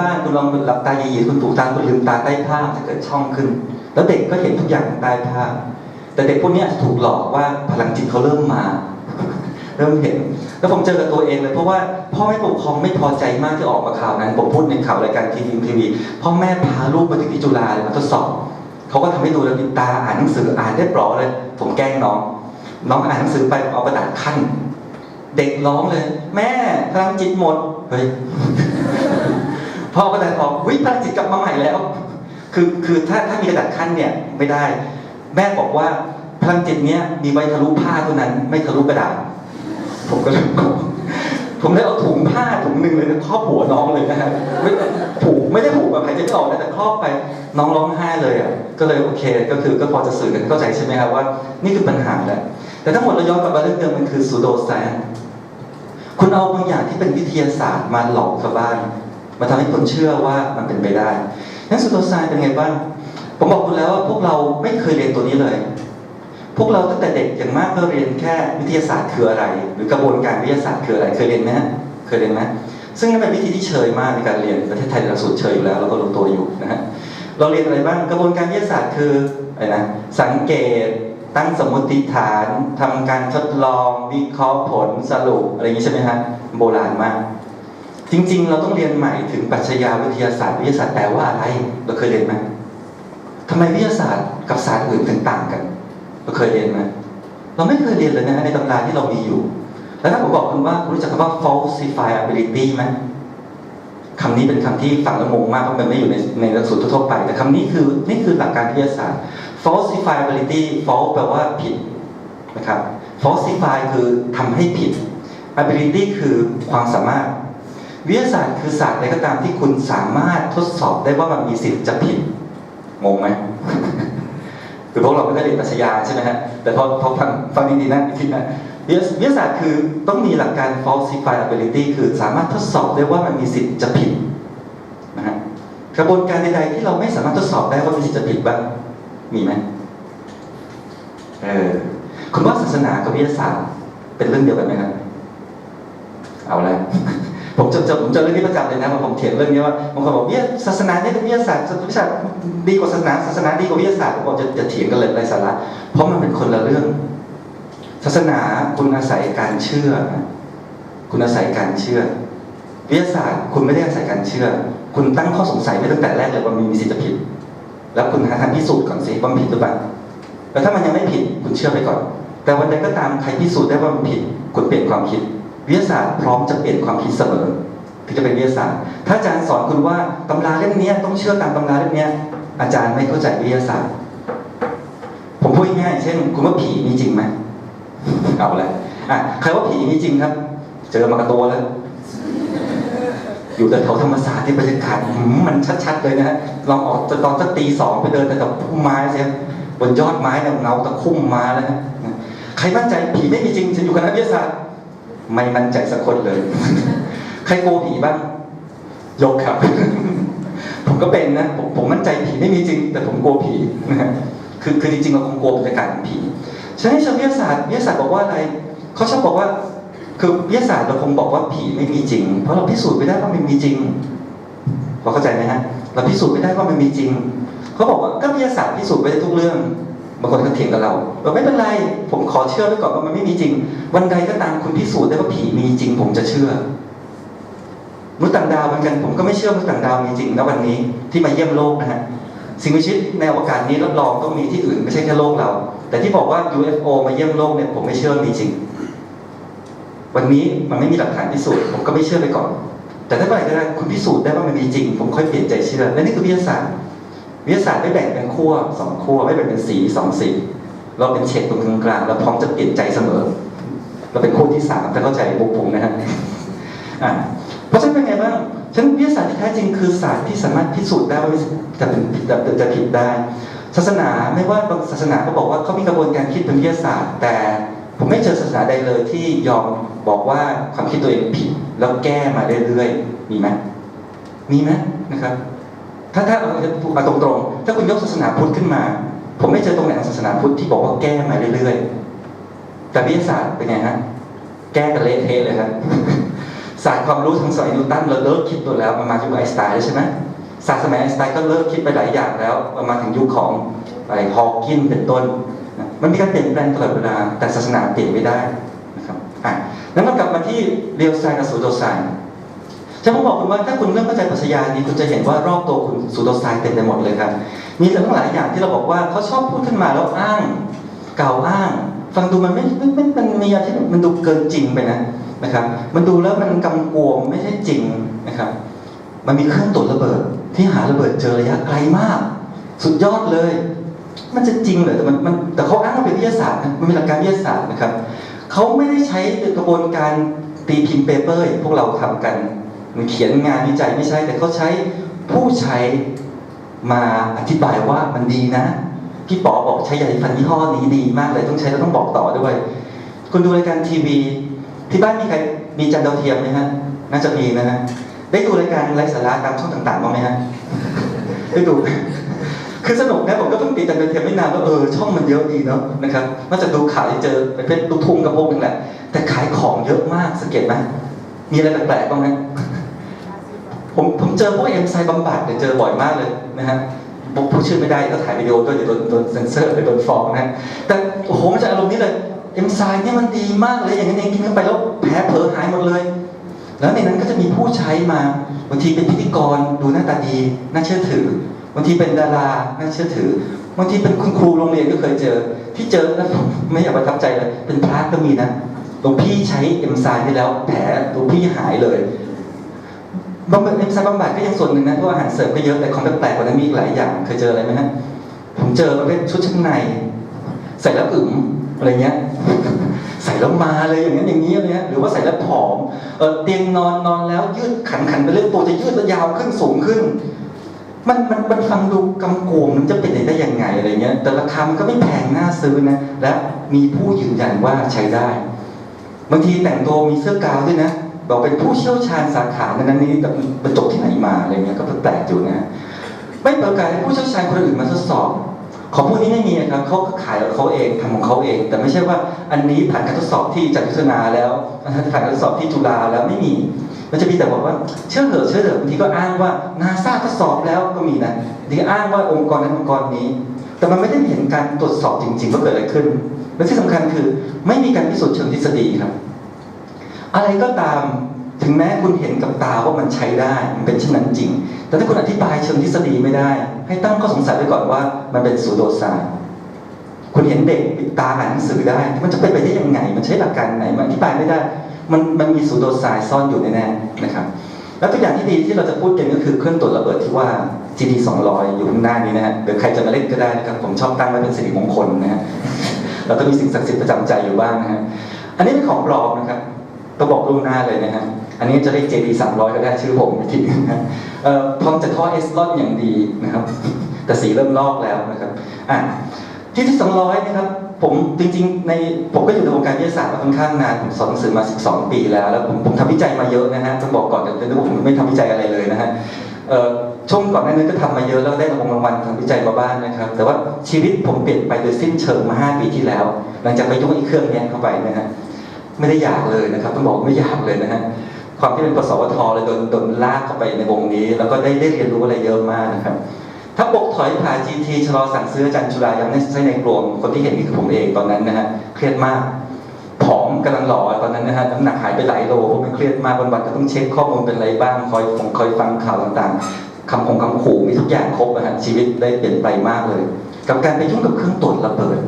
บ้านคุณลองหลับตาหยีๆคุณถูตาคุณลืมตาใต้ผ้าจะเกิดช่องขึ้น แล้วเด็กก็เห็นทุกอย่างใต้ผ้าแต่เด็กพวกนี้ถูกหลอกว่าพลังจิตเขาเริ่มมา เริ่มเห็น แล้วผมเจอกับตัวเองเลย เพราะว่าพ่อแม่ปกครองไม่พอใจมากที่ออกมาข่าวนั้น ผมพูดในข่าวรายการทีวีทีวีพ่อแม่พาลูกมาที่จุฬาเลยมาทดสอบเขาก็ทำให้ดูแล้วปิดตาอ่านหนังสืออ่านได้เปลอเลย ผมแกล้งน้อง น้องอ่านหนังสือไปเอากระดาษขั้น เด็กร้องเลย แม่พลังจิตหมดเฮ้ย พ่อก็แต่ออกวิพลังจิตกลับมาใหม่แล้ว คือคือถ้าถ้ามีกระดาษขั้นเนี่ยไม่ได้ แม่บอกว่าพลังจิตเนี้ยมีไว้ทะลุผ้าเท่านั้น ไม่ทะลุกระดาษ ผมก็เลยผมเลยเอาถุงผ้าถุงหนึ่งเลยนะครอบหัวน้องเลยนะฮะไม่ผูกไม่ได้ผูกแบบหายใจไม่ออกนะแต่ครอบไปน้องร้องไห้เลยอะก็เลยโอเค ก็คือก็พอจะสื่อกันเข้าใจใช่ไหมครับว่า นี่คือปัญหาแหละแต่ทั้งหมดเราย้อนกลับมาเรื่องเดิมมันคือซูโดไซนคุณเอาบางอย่างที่เป็นวิทยาศาสตร์มาหลอกชาวบ้าน มาทำให้คนเชื่อว่ามันเป็นไปได้นั้นสุโตไซน์เป็นไงบ้าง ผมบอกคุณแล้วว่าพวกเราไม่เคยเรียนตัวนี้เลย พวกเราตั้งแต่เด็กอย่างมากก็เรียนแค่วิทยาศาสตร์คืออะไร หรือกระบวนการวิทยาศาสตร์คืออะไร เคยเรียนไหมเคยเรียนไหมซึ่งนั่นเป็นวิธีที่เชยมากในการเรียนประเทศไทยหลักสูตรเชยอยู่แล้วเราก็รู้ตัวอยู่นะฮะเราเรียนอะไรบ้างกระบวนการวิทยาศาสตร์คืออะไรนะสังเกตตั้งสมมติฐานทำการทดลองวิเคราะห์ผลสรุปอะไรอย่างนี้ใช่ไหมฮะโบราณมาก จริง ๆ เราต้องเรียนใหม่ถึงปรัชญาวิทยาศาสตร์ วิทยาศาสตร์แปลว่าอะไร เราเคยเรียนไหมทำไมวิทยาศาสตร์กับศาสตร์อื่นถึงต่างกัน เราเคยเรียนไหมเราไม่เคยเรียนเลยนะในตำราที่เรามีอยู่ แล้วถ้าผมบอกคุณว่าคุณรู้จักคำว่า falsifiability ไหมคำนี้เป็นคำที่ฟังแล้วงงมากเพราะมันไม่อยู่ในในหลักสูตรทั่วไป แต่คำนี้คือนี่คือหลักการวิทยาศาสตร์ falsifiability false แปลว่าผิดนะครับ falsify คือทำให้ผิด ability คือความสามารถ วิทยาศาสตร์คือศาสตร์ใดก็ตามที่คุณสามารถทดสอบได้ว่ามันมีสิทธิ์จะผิดงงไหมคือพวกเราไม่ได้เรียนปรัชญาใช่ไหมฮะแต่พอพอฟังฟังดีๆนะอีกทีนะวิทยาวิทยาศาสตร์คือต้องมีหลักการ falsifiability คือสามารถทดสอบได้ว่ามันมีสิทธิ์จะผิดนะฮะกระบวนการใดๆที่เราไม่สามารถทดสอบได้ว่ามีสิทธิ์จะผิดบ้างมีไหมเออคุณว่าศาสนากับวิทยาศาสตร์เป็นเรื่องเดียวกันไหมครับเอาละ ผมจะจะผมจะเรื่องนี้ประจำเลยนะผมเถียงเรื่องนี้ว่าบางคนบอกวิทยาศาสนาเนี่ยเป็นวิทยาศาสตร์วิทยาศาสตร์ดีกว่าศาสนาศาสนาดีกว่าวิทยาศาสตร์ผมบอกจะจะเถียงกันเลยไรสาระเพราะมันเป็นคนละเรื่อง ศาสนาคุณอาศัยการเชื่อ คุณอาศัยการเชื่อ วิทยาศาสตร์คุณไม่ได้อาศัยการเชื่อ คุณตั้งข้อสงสัยไว้ตั้งแต่แรกเลยว่ามันมีสิทธิ์ผิด แล้วคุณหาทางพิสูจน์ก่อนสิว่ามันผิดหรือเปล่าแล้วถ้ามันยังไม่ผิดคุณเชื่อไปก่อน แต่วันใดก็ตามใครพิสูจน์ได้ว่ามันผิด คุณเปลี่ยนความคิด วิทยาศาสตร์พร้อมจะเปลี่ยนความคิดเสมอถึงจะเป็นวิทยาศาสตร์ ถ้าอาจารย์สอนคุณว่าตำราเล่มนี้ต้องเชื่อตามตำราเล่มนี้อาจารย์ไม่เข้าใจวิทยาศาสตร์ ผมพูดง่ายเช่น คุณว่าผีมีจริงไหมเอาเลยอะใครว่าผีมีจริงครับ เจอมากระตัวแล้ว อยู่แต่แถวธรรมศาสตร์ที่บรรยากาศมันชัดๆเลยนะฮะลองออกตอนสักตีสองไปเดินแต่กับพุ่มไม้เสียบนยอดไม้เงาตะคุ่มมาแล้วใครมั่นใจผีไม่มีจริงฉันอยู่คณะวิทยาศาสตร์ ไม่มั่นใจสักคนเลย ใครกลัวผีบ้าง ยกครับ ผมก็เป็นนะ ผมผมมั่นใจผีไม่มีจริง แต่ผมกลัวผีนะคือคือจริงๆเราคงกลัวบรรยากาศของผีฉะนั้นเชิงวิทยาศาสตร์วิทยาศาสตร์บอกว่าอะไรเขาชอบบอกว่า คือวิทยาศาสตร์เราคงบอกว่าผีไม่มีจริง เพราะเราพิสูจน์ไม่ได้ว่ามันมีจริงพอเข้าใจไหมฮะเราพิสูจน์ไม่ได้ว่ามันมีจริง เขาบอกว่าก็วิทยาศาสตร์พิสูจน์ไม่ได้ทุกเรื่อง บางคนก็เถียงกับเราบอกไม่เป็นไร ผมขอเชื่อไว้ก่อนว่ามันไม่มีจริง วันใดก็ตามคุณพิสูจน์ได้ว่าผีมีจริง ผมจะเชื่อมนุษย์ต่างดาวเหมือนกันผมก็ไม่เชื่อมนุษย์ต่างดาวมีจริงณวันนี้ที่มาเยี่ยมโลกนะฮะสิ่งมีชีวิตในอวกาศนี้รับรองต้องมีที่อื่นไม่ใช่แค่โลกเรา แต่ที่บอกว่า UFO มาเยี่ยมโลกเนี่ยผมไม่เชื่อมีจริง วันนี้มันไม่มีหลักฐานพิสูจน์ผมก็ไม่เชื่อไปก่อน แต่ถ้าเมื่อไหร่ก็ได้คุณพิสูจน์ได้ว่ามันมีจริง ผมค่อยเปลี่ยนใจเชื่อและนี่คือวิทยาศาสตร์ วิทยาศาสตร์ไม่แบ่งเป็นขั้วสองขั้วไม่แบ่งเป็นสีสองสีเราเป็นเฉดตรงกลางเราพร้อมจะเปลี่ยนใจเสมอ เราเป็นขั้วที่สามถ้าเข้าใจบุกผมนะฮะเพราะฉะนั้นเป็นไงบ้างฉะนันวิทยาศาสตร์ที่แท้จริงคือศาสตร์ที่สามารถพิสูจน์ได้ว่าจะเป็นจะจะผิดได้ ศาสนาไม่ว่าบางศาสนาก็บอกว่าเขามีกระบวนการคิดเป็นวิทยาศาสตร์ แต่ผมไม่เจอศาสนาใดเลยที่ยอมบอกว่าความคิดตัวเองผิด แล้วแก้มาเรื่อยๆมีไหมมีไหมนะครับ ถ้าถ้าเอาเอาตรงๆ ถ้าคุณยกศาสนาพุทธขึ้นมา ผมไม่เจอตรงไหนของศาสนาพุทธที่บอกว่าแก้มาเรื่อยๆ แต่วิทยาศาสตร์เป็นไงฮะ แก้กันเละเทะเลยครับศาสตร์ความรู้ทางสมัยนิวตันเราเลิกคิดตัวแล้วมันมายุคไอน์สไตน์แล้วใช่ไหมศาสตร์สมัยไอน์สไตน์ก็เลิกคิดไปหลายอย่างแล้วมันมาถึงยุคของไอ้ฮอว์กินเป็นต้น มันมีการเปลี่ยนแปลงตลอดเวลาแต่ศาสนาเปลี่ยนไม่ได้นะครับอะแล้วมากลับมาที่เรียวไซน์กับสูโดไซน์ ฉันผมบอกคุณว่าถ้าคุณเริ่มเข้าใจปรัชญานี้คุณจะเห็นว่ารอบตัวคุณสูโดไซน์เต็มไปหมดเลยครับ มีแต่ทั้งหลายอย่างที่เราบอกว่าเขาชอบพูดขึ้นมาแล้วอ้างกล่าวอ้าง ฟังดูมันไม่ไม่ไม่มันมีอะไรที่มันดูเกินจริงไปนะนะครับ มันดูแล้วมันกำกวมไม่ใช่จริงนะครับ มันมีเครื่องตรวจระเบิดที่หาระเบิดเจอระยะไกลมาก สุดยอดเลย มันจะจริงเหรอแต่มันมันแต่เขาอ้างว่าเป็นวิทยาศาสตร์มันเป็นหลักการวิทยาศาสตร์นะครับเขาไม่ได้ใช้กระบวนการตีพิมพ์เปเปอร์อย่างพวกเราทำกัน รือเขียนงานวิจัยไม่ใช่ แต่เขาใช้ผู้ใช้มาอธิบายว่ามันดีนะ พี่ป๋อบอกใช้ยาสีฟันยี่ห้อนี้ดีมากเลยต้องใช้แล้วต้องบอกต่อด้วย คุณดูรายการทีวี ที่บ้านมีใครมีจานดาวเทียมไหมฮะน่าจะมีนะฮะได้ดูรายการไร้สาระตามช่องต่างๆบ้างไหมฮะได้ดูคือสนุกนะผมก็เพิ่งติดจานดาวเทียมไม่นานว่าเออช่องมันเยอะดีเนาะนะครับนอกจากดูข่าวที่เจอประเภทลูกทุ่งกับพวกนึงแหละแต่ขายของเยอะมากสังเกตไหมมีอะไรแปลกๆบ้างไหม ผมผมเจอพวกเอ็มไซบำบัดเนี่ยเจอบ่อยมากเลยนะฮะผมพูดชื่อไม่ได้ก็ถ่ายวิดีโอด้วยเดี๋ยวโดนโดนเซนเซอร์เดี๋ยวโดนฟ้องนะ แต่โอ้โหมันจะอารมณ์นี้เลยเอ็มไซเนี่ยมันดีมากเลยอย่างนี้นเองกินเข้าไปแล้วแผลเผลอหายหมดเลย แล้วในนั้นก็จะมีผู้ใช้มาบางทีเป็นพิธีกรดูหน้าตาดีน่าเชื่อถือบางทีเป็นดาราน่าเชื่อถือบางทีเป็นคุณครูโรงเรียนก็เคยเจอ ที่เจอแล้วผมไม่อยากประทับใจเลยเป็นพระก็มีนะหลวงพี่ใช้เอ็มไซไปแล้วแผลหลวงพี่หายเลย บำบัดเอ็มไซบำบัดก็ยังส่วนหนึ่งนะเพราะอาหารเสริมก็เยอะแต่ของแปลกๆกว่านั้นมีอีกหลายอย่างเคยเจออะไรไหมฮะผมเจอประเภทชุดชั้นใน ใส่แล้วอึมอะไรเงี้ย ใส่แล้วมาเลยอย่างนั้นอย่างนี้อะไรเงี้ยหรือว่าใส่แล้วผอมเออเตียงนอนนอนแล้วยืดขันขันไปเรื่อยตัวจะยืดแล้วยาวขึ้นสูงขึ้น มันมันมันฟังดูกำกวมมันจะเป็นไปได้ยังไงอะไรเงี้ย แต่ราคามันก็ไม่แพงน่าซื้อนะและมีผู้ยืนยันว่าใช้ได้ บางทีแต่งตัวมีเสื้อกาวด้วยนะ บอกเป็นผู้เชี่ยวชาญสาขานั้นนี้แต่บรรจบที่ไหนมาอะไรเงี้ยก็แปลกอยู่นะไม่ประกาศให้ผู้เชี่ยวชาญคนอื่นมาทดสอบ ของพวกนี้ไม่มีครับเขาก็ขายของเขาเองทำของเขาเอง แต่ไม่ใช่ว่าอันนี้ผ่านการทดสอบที่จากยุทธนาแล้วอันนั้นผ่านการทดสอบที่จุฬาแล้วไม่มี มันจะมีแต่บอกว่าเชื่อเถอะเชื่อเถอะบางทีก็อ้างว่านาซาทดสอบแล้วก็มีนะบางทีอ้างว่าองค์กรนั้นองค์กรนี้ แต่มันไม่ได้เห็นการตรวจสอบจริงๆว่าเกิดอะไรขึ้น และที่สำคัญคือไม่มีการพิสูจน์เชิงทฤษฎีครับ อะไรก็ตามถึงแม้คุณเห็นกับตาว่ามันใช้ได้มันเป็นเช่นนั้นจริง แต่ถ้าคุณอธิบายเชิงทฤษฎีไม่ได้ ให้ตั้งข้อสงสัยไว้ก่อนว่า มันเป็นสูโดไซน์คุณเห็นเด็กปิดตาอ่านหนังสือได้ มันจะเป็นไปได้ยังไง มันใช้หลักการไหนมันอธิบายไม่ได้ มันมันมีสูโดไซน์ซ่อนอยู่แน่ๆนะครับ แล้วตัวอย่างที่ดีที่เราจะพูดกันก็คือเครื่องตรวจระเบิดที่ว่า GD 200 อยู่ข้างหน้านี้นะฮะเดี๋ยวใครจะมาเล่นก็ได้นะครับผมชอบตั้งไว้เป็นสิริมงคลนะฮะแล้วก็มีสิ่งศักดิ์สิทธิ์ประจำใจอยู่บ้างนะฮะอันนี้เป็นของปลอมนะครับ ต้องบอกล่วงหน้าเลยนะฮะ อันนี้จะได้ JD 300 ก็ได้ชื่อผมอีกทีนึงนะเอ่อพร้อมจะท่อเอสลอนอย่างดีนะครับ แต่สีเริ่มลอกแล้วนะครับอะที่ที่200นะครับผมจริงๆในผมก็อยู่ในวงการวิทยาศาสตร์มาค่อนข้างนานผมสอนหนังสือมา 12 ปีแล้ว แล้วผมผมทำวิจัยมาเยอะนะฮะต้องบอกก่อนเดี๋ยวเดี๋ยวผมไม่ทำวิจัยอะไรเลยนะฮะเอ่อช่วงก่อนหน้านั้ก็ทำมาเยอะแล้วได้รางวัลรางวัลทางวิจัยมาบ้างนะครับ แต่ว่าชีวิตผมเปลี่ยนไปโดยสิ้นเชิงมา 5 ปีที่แล้ว หลังจากไปยุ่งไอ้เครื่องนี้เข้าไปนะฮะ ไม่ได้อยากเลยนะครับต้องบอกว่าไม่อยากเลยนะฮะความที่เป็นกสวทเลยโดนโดนลากเข้าไปในวงนี้ แล้วก็ได้ได้เรียนรู้อะไรเยอะมากนะครับถ้าปกถอยผ่า GT ชะลอสั่งซื้ออาจารย์จุฬายังไม่ใช่ในกลวงคนที่เห็นนี่คือผมเองตอนนั้นนะฮะเครียดมากผอมกำลังหล่อตอนนั้นนะฮะน้ำหนักหายไปหลายโลเพราะมันเครียดมากวันๆก็ต้องเช็คข้อมูลเป็นอะไรบ้างคอยฟังคอยฟังข่าวต่างๆคำคงคำขู่มีทุกอย่างครบนะฮะชีวิตได้เปลี่ยนไปมากเลย กับการไปยุ่งกับเครื่องตรวจระเบิด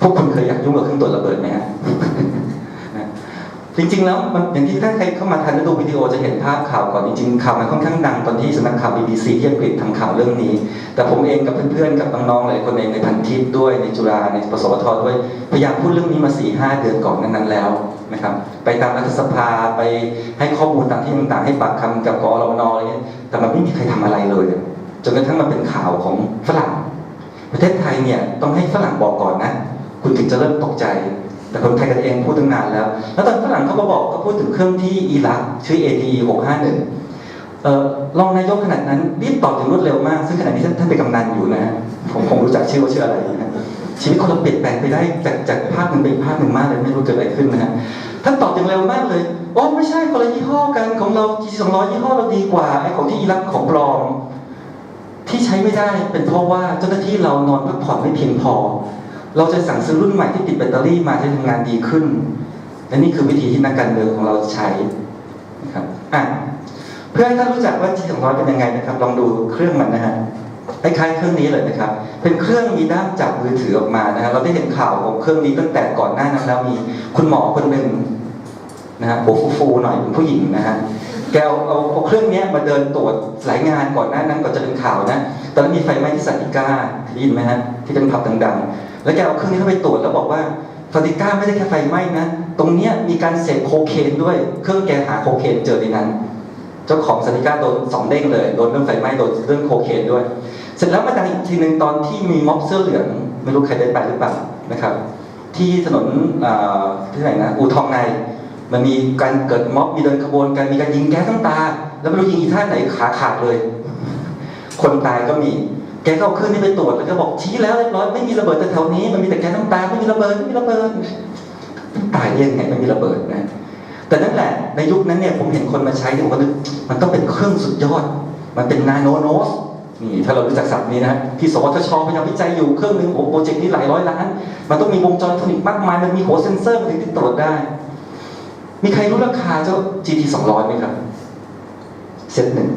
พวกคุณเคยอยากยุ่งกับเครื่องตรวจระเบิดไหมฮะ จริงๆ แล้วมันอย่างที่ถ้าใครเข้ามาทันดูวิดีโอจะเห็นภาพข่าวก่อนจริงๆข่าวมันค่อนข้างดังตอนที่สำนักข่าว BBC ที่อังกฤษทำข่าวเรื่องนี้ แต่ผมเองกับเพื่อนๆ กับน้องๆหลายคนในในพันทิปด้วยในจุฬาในปสวทด้วยพยายามพูดเรื่องนี้มา4ีหเดือนก่อนนั้นๆแล้วนะครับไปตามรัฐสภาไปให้ข้อมูลต่างที่ต่างๆ ให้ปากคำกับกอรมนอะไรเงี้ยแต่มันไม่มีใครทำอะไรเลยจนกระทั่งมันเป็นข่าวของฝรั่ง ประเทศไทยเนี่ยต้องให้ฝรั่งบอกก่อนนะ คุณถึงจะเริ่มตกใจ แต่คนไทยกันเองพูดตั้งนานแล้ว แล้วตอนฝรั่งเขามาบอกก็พูดถึงเครื่องที่อิรักชื่อ ADE 651เอ่อรองนายกขนาดนั้นรีบตอบอย่างรวดเร็วมาก ซึ่งขณะนี้ท่านท่านเป็นกำนันอยู่นะผมคงรู้จักชื่อว่าชื่ออะไรนะชีวิตคนเราเปลี่ยนแปลงไปได้จากจากภาคหนึ่งไปภาคหนึ่งมากเลยไม่รู้เกิดอะไรขึ้นนะฮะท่านตอบอย่างเร็วมากเลยโอ๋อไม่ใช่คนละยี่ห้อกันของเรา G 2 0 0ยี่ห้อเราดีกว่าไอ้ของที่อิรักของปลอมที่ใช้ไม่ได้เป็นเพราะว่าเจ้าหน้าที่เรานอนพักผ่อนไม่เพียงพอ เราจะสั่งซื้อรุ่นใหม่ที่ติดแบตเตอรี่มาจะทำงานดีขึ้น และนี่คือวิธีที่นักการเมืองของเราใช้นะครับอะเพื่อให้ท่านรู้จักว่า G 2 0 0 เป็นยังไงนะครับ ลองดูเครื่องมันนะฮะคล้ายๆเครื่องนี้เลยนะครับ เป็นเครื่องมีด้ามจับมือถือออกมานะฮะเราได้เห็นข่าวของเครื่องนี้ตั้งแต่ก่อนหน้านั้นแล้วมีคุณหมอคนหนึ่งนะฮะหัวฟูๆหน่อยเป็นผู้หญิงนะฮะแกเอาเอาเครื่องนี้มาเดินตรวจหลายงานก่อนหน้านั้นก่อนจะเป็นข่าวนะ ตอนนั้นมีไฟไหม้ที่สันติก้าได้ยินไหมฮะที่เป็นผับดังๆ แล้วแกเอาเครื่องนี้เข้าไปตรวจแล้วบอกว่าสันติก้าไม่ได้แค่ไฟไหม้นะ ตรงเนี้ยมีการเสพโคเคนด้วย เครื่องแกหาโคเคนเจอในนั้น เจ้าของสันติก้าโดนสองเด้งเลย โดนเรื่องไฟไหม้ โดนเรื่องโคเคนด้วย เสร็จแล้วมาดังอีกทีหนึ่งตอนที่มีม็อบเสื้อเหลือง ไม่รู้ใครได้ไปหรือเปล่านะครับ ที่ถนนที่ไหนนะ อู่ทองใน มันมีการเกิดม็อบ มีเดินขบวนการมีการยิงแก๊สน้ำตา แล้วไม่รู้ยิงอีท่าไหนขาขาดเลย คนตายก็มี กก็เอาเครื่องนี้ไปตรวจแล้วก็บอกชี้แล้วเรียบร้อยไม่มีระเบิดแถวนี้ มันมีแต่แก๊สน้ำตาไม่มีระเบิดไม่มีระเบิดตายยังไงไม่มีระเบิดนะ แต่นั่นแหละในยุคนั้นเนี่ยผมเห็นคนมาใช้ผมก็นึกมันต้องเป็นเครื่องสุดยอด มันเป็นนาโนโนสนี่ถ้าเรารู้จักศัพท์นี้นะที่สวทชพยายามวิจัยอยู่เครื่องหนึงโอ้โปรเจกต์นี้หลายร้อยล้าน มันต้องมีวงจรอิเล็กทรอนิกส์มากมายมันมีหัวเซ็นเซอร์มันถึงที่ตรวจได้ มีใครรู้ราคาเจ้า GT 200ไหมครับเซตหนึ่ง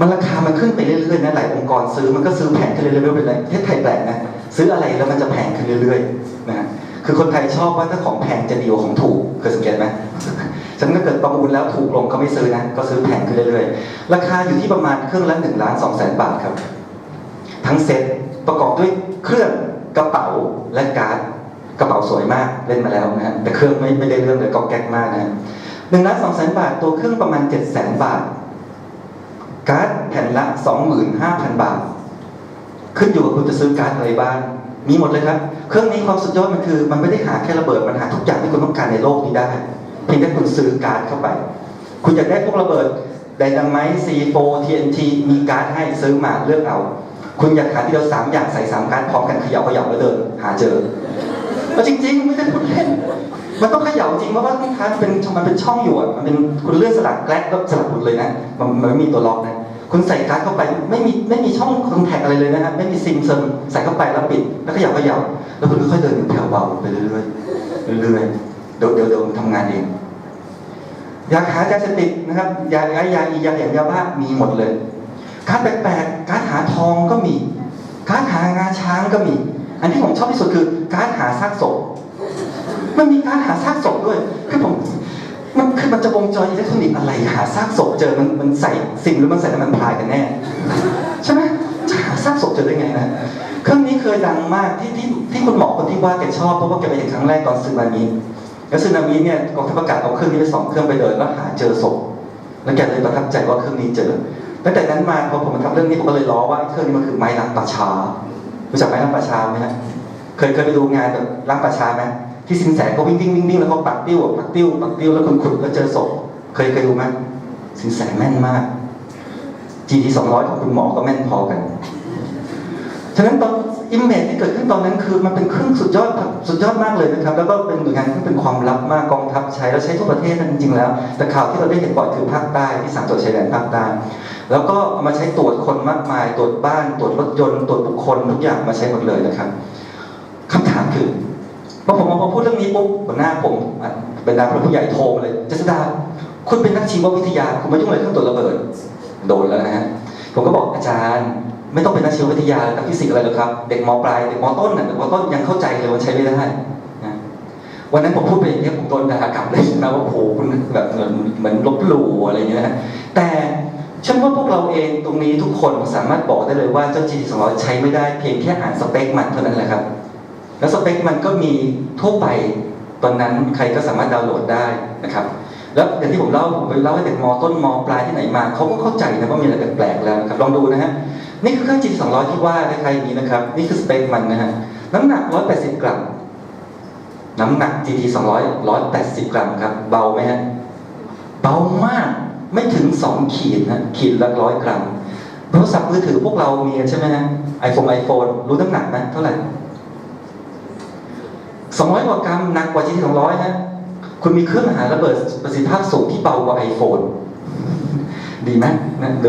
มันราคามันขึ้นไปเรื่อยๆนะหลายองค์กรซื้อมันก็ซื้อแพงขึ้นเรื่อยๆเป็นไรประเทศไทยแปลกนะซื้ออะไรแล้วมันจะแพงขึ้นเรื่อยๆนะฮะคือคนไทยชอบว่าถ้าของแพงจะดีกว่าของถูกเคยสังเกตไหมฉะนันก็เกิดประมูลแล้วถูกลงก็ไม่ซื้อนะก็ซื้อแพงขึ้นเรื่อยๆ ราคาอยู่ที่ประมาณเครื่องละหนึ่งล้านสองแสนบาทครับ ทั้งเซ็ตประกอบด้วยเครื่องกระเป๋าและการ์ดกระเป๋าสวยมากเล่นมาแล้วนะฮะแต่เครื่องไม่ไม่ได้เรื่องเลยก็แก๊กมากนะหนึ่งล้านสองแสนบาทตัวเครื่องประมาณเจ็ดแสนบาท การ์ดแผ่นละสองหมื่นห้าพันบาท ขึ้นอยู่กับคุณจะซื้อการ์ดอะไรบ้างมีหมดเลยครับ เครื่องนี้ความสุดยอดมันคือ มันไม่ได้หาแค่ระเบิด มันหาทุกอย่างที่คุณต้องการในโลกนี้ได้ เพียงแค่คุณซื้อการ์ดเข้าไป คุณอยากได้พวกระเบิดไดนาไมต์ C4 TNT มีการ์ดให้ซื้อมาเลือกเอา คุณอยากหาที่เราสามอย่างใส่สามการ์ดพร้อมกันเขย่าเขย่าแล้วเดิน หาเจอแล้วจริง ๆ ไม่ได้พูดเล่น มันต้องเขย่าจริงเพราะว่าที่ค้าเป็นมันเป็นช่องอยู่อะมันเป็นคุณเลื่อนสลักแกลกแล้วสลักหมดเลยนะ มันไม่มีตัวล็อกนะ คุณใส่การ์ดเข้าไปไม่มีไม่มีช่องคอนแทคอะไรเลยนะฮะไม่มีซิมเซิมใส่เข้าไปแล้วปิด แล้วเขย่าเขย่าแล้วคุณค่อยเดินแผ่วเบาไปเรื่อยๆเรื่อยๆเดี๋ยวเดี๋ยวเดี๋ยวมันทำงานเองยาหายาเสพติดนะครับยาไอยาอียาแห่งยาบ้ามีหมดเลย การดแปลกๆการดหาทองก็มี การดหางาช้างก็มี อันที่ผมชอบที่สุดคือการดหาซากศพมันมีการดหาซากศพด้วยคือผม มันคือมันจะวงจรอิเล็กทรอนิกส์อะไรหาซากศพเจอมันมันใส่ซิมหรือมันใส่น้ำมันพายกันแน่ใช่ไหมจะหาซากศพเจอได้ไงนะเครื่องนี้เคยดังมากที่ที่ที่คุณหมอคนที่ว่าแกชอบเพราะว่าแกไปเห็นครั้งแรกตอนซึนามิแล้วซึนามิเนี่ยกองทัพอากาศเอาเครื่องนี้ไปสองเครื่องไปเลยแล้วหาเจอศพแล้วแกเลยประทับใจว่าเครื่องนี้เจอตั้งแต่นั้นมาพอผมมาทำเรื่องนี้ผมก็เลยล้อว่าเครื่องนี้มันคือไม้ล้างป่าช้ารู้จักไม้ล้างป่าช้าไหมฮะเคยเคยไปดูงานแบบล้างป่าช้าไหม ที่สินแสก็วิ่งวิ่งวิ่งวิ่งแล้วเขาปักติ้วปักติ้วปักติ้วแล้วคุณขุดแล้วเจอศพเคยเคยดูไหมสินแสแม่นมาก GT 200ของคุณหมอก็แม่นพอกัน ฉะนั้นตอนอิมเมจที่เกิดขึ้นตอนนั้นคือมันเป็นเครื่องสุดยอดสุดยอดมากเลยนะครับ แล้วก็เป็นหน่วยงานที่เป็นความลับมากกองทัพใช้แล้วใช้ทั่วประเทศนั่นจริงๆแล้ว แต่ข่าวที่เราได้เห็นบ่อยคือภาคใต้ที่สามจังหวัดชายแดนภาคใต้แล้วก็เอามาใช้ตรวจคนมากมาย ตรวจบ้าน ตรวจรถยนต์ ตรวจบุคคลทุกอย่างมาใช้หมดเลยนะครับคำถามคือ พอผมมาพูดเรื่องนี้ปุ๊บหัวหน้าผมอะเป็นดาผู้ใหญ่โทรมาเลยเจษดาคุณเป็นนักชีววิทยาคุณมายุ่งอะไรเครื่องตรวจระเบิด โดนแล้วนะฮะผมก็บอกอาจารย์ ไม่ต้องเป็นนักชีววิทยานักฟิสิกส์อะไรหรอกครับ เด็กมปลายเด็กมต้นเด็กมต้นยังเข้าใจเลยว่าใช้ไม่ได้นะวันนั้นผมพูดไปอย่างนี้ผมโดนด่ากลับเลยนะว่าโอ้โหคุณแบบเหมือนเหมือนลบหลู่อะไรอย่างเงี้ยนะแต่เชื่อว่าพวกเราเองตรงนี้ทุกคนสามารถบอกได้เลยว่าเจ้า GT 200ใช้ไม่ได้เพียงแค่อ่านสเปคมันเท่านั้นแหละครับ แล้วสเปคมันก็มีทั่วไปตอนนั้นใครก็สามารถดาวน์โหลดได้นะครับ แล้วอย่างที่ผมเล่าผมไปเล่าให้เด็กมอต้นมอปลายที่ไหนมาเขาก็เข้าใจนะว่ามีอะไรแปลกๆแล้วครับลองดูนะฮะนี่คือเครื่อง G 2 0 0ที่ว่าคล้ายๆนี้นะครับ นี่คือสเปคมันนะฮะน้ำหนัก180กรัมน้ำหนัก GT 200 180 กรัมครับ เบาไหมฮะ เบามาก ไม่ถึง 2 ขีดนะขีดละร้อยกรัม โทรศัพท์มือถือพวกเรามีกันใช่ไหมฮะไอโฟนไอโฟนรู้น้ำหนักไหมเท่าไหร่ สองร้อยกว่ากรัมหนักกว่า GT สองร้อยฮะคุณมีเครื่องหาระเบิดประสิทธิภาพสูงที่เบากว่าไอโฟนดีไหมนะเดี๋ยว